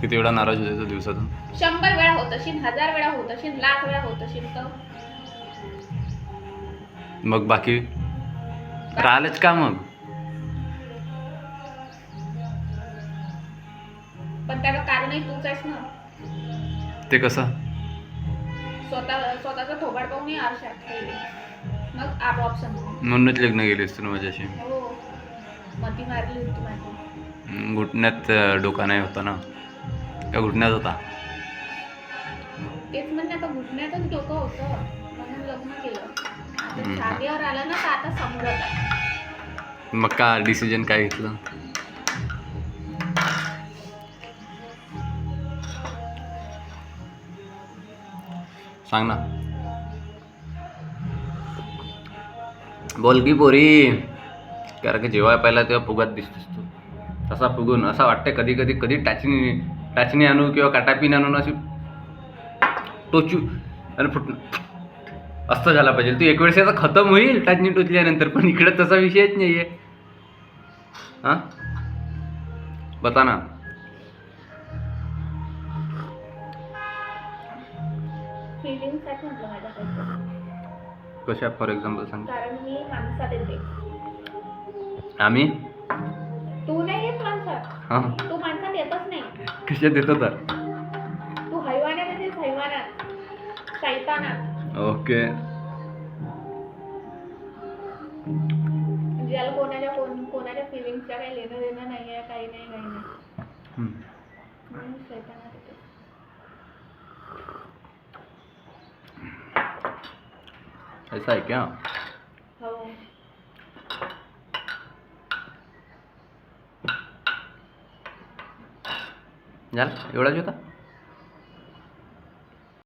किती वेळा नाराज होते तो दिवसातून. शंभर वेळा होत असेल हजार वेळा होत असेल लाख वेळा होत असेल तर. मग बाकी? राहिलंच का मग? पण त्याला कारणही तूच आहेस ना. ते कसं? स्वतः स्वतःचा थोबाड पाहूनही आरशात पहिले. मग आपोआप समजून म्हणूनच लग्न गेली असते ना माझ्याशी. हो. मती मारली होती माझी. घुटण्यात डोका नाही होता ना. का घुटण्यात होता? तेच आता घुटण्यातच डोकं होतं. म्हणून लग्न केलं. आता. जागेवर आलं ना तर आता समजत आहे. मग का डिसिजन काय घेतलं? सांग ना. बोल की पोरी. कारण की जेव्हा पहिला तेव्हा फुगात दिसतोस तू. तसा फुगून असं वाटतं कधी कधी कधी टाचणी टाचणी आणू किंवा काटापीन आणून अशी टोचू आणि फुट असं झाला पाहिजे. तू एक वेळेस याचा खतम होईल टाचणी टोचल्यानंतर पण इकडे तसा विषयच नाही आहे हां? बता ना. कशा फॉर एक्झाम्पल सांग. कारण मी माणसात येते. आम्ही? तू नाही येत माणसात. हां. तू कशात येतो तर. तू येतेस हैवानात सैतानात ओके. ज्याला कोणाच्या कोण कोणाच्या फिलिंगच्या काही लेणं देणं नाही आहे काही नाही काही नाही. म्हणून ऐसा आहे क्या? हो. झालं एवढाच होता